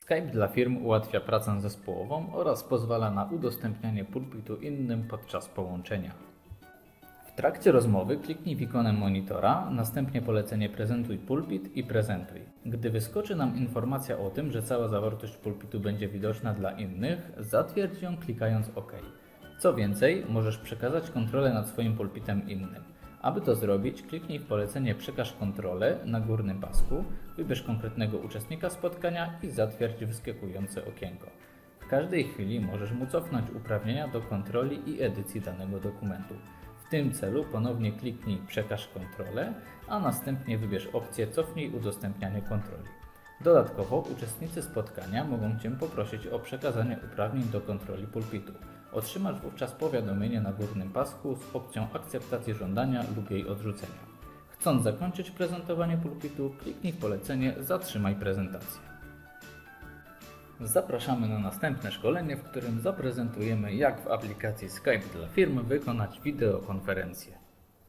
Skype dla firm ułatwia pracę zespołową oraz pozwala na udostępnianie pulpitu innym podczas połączenia. W trakcie rozmowy kliknij w ikonę monitora, następnie polecenie Prezentuj pulpit i prezentuj. Gdy wyskoczy nam informacja o tym, że cała zawartość pulpitu będzie widoczna dla innych, zatwierdź ją klikając OK. Co więcej, możesz przekazać kontrolę nad swoim pulpitem innym. Aby to zrobić, kliknij w polecenie Przekaż kontrolę na górnym pasku, wybierz konkretnego uczestnika spotkania i zatwierdź wyskakujące okienko. W każdej chwili możesz mu cofnąć uprawnienia do kontroli i edycji danego dokumentu. W tym celu ponownie kliknij Przekaż kontrolę, a następnie wybierz opcję Cofnij udostępnianie kontroli. Dodatkowo uczestnicy spotkania mogą Cię poprosić o przekazanie uprawnień do kontroli pulpitu. Otrzymasz wówczas powiadomienie na górnym pasku z opcją akceptacji żądania lub jej odrzucenia. Chcąc zakończyć prezentowanie pulpitu, kliknij w polecenie Zatrzymaj prezentację. Zapraszamy na następne szkolenie, w którym zaprezentujemy jak w aplikacji Skype dla firm wykonać wideokonferencję.